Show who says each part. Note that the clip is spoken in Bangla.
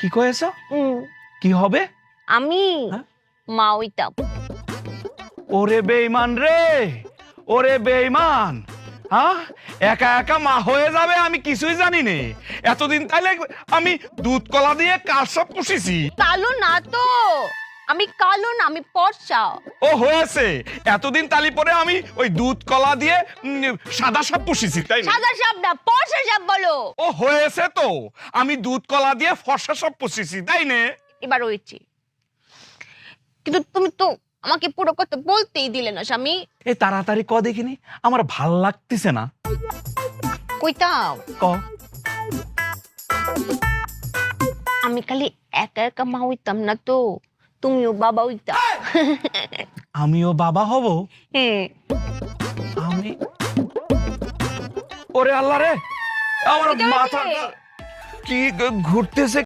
Speaker 1: কি কয়েছ? কি হবে?
Speaker 2: আমি
Speaker 1: হ্যাঁ?
Speaker 2: মা হইতাম
Speaker 1: ওরে বেইমান রে! ওরে বেইমান হ্যাঁ? একা একা মা হয়ে যাবে আমি কিছুই জানি নে। এতদিন তাইলে আমি দুধ কলা দিয়ে কাশ সব পুষেছি?
Speaker 2: তালো না তো! আমি কালো না আমি পর্চা
Speaker 1: ও হয়েছে এতদিন তালি পরে আমি ওই দুধ কলা দিয়ে উম, সাদা সাপ পুষেছি তাই না?
Speaker 2: সাদা সাপ না পর্চা সাপ বলো।
Speaker 1: ও হয়েছে তো। আমি দুধ কলা দিয়ে ফর্সা সব পুষেছি তাই না?
Speaker 2: এবার হয়েছে কিন্তু তুমি তো আমাকে পুরো কথা বলতেই দিলে না স্বামী।
Speaker 1: এই তাড়াতাড়ি ক দেখিনি? আমার ভালো লাগতেছে না।
Speaker 2: কইতাম
Speaker 1: ক।
Speaker 2: আমি খালি একা একা মা হইতাম না তো। তুমিও বাবা হইতা
Speaker 1: আমিও বাবা হব?
Speaker 2: হ্যাঁ।
Speaker 1: আমি ওরে আল্লাহ রে! আমার মাথা। কি ঘুরতেছে?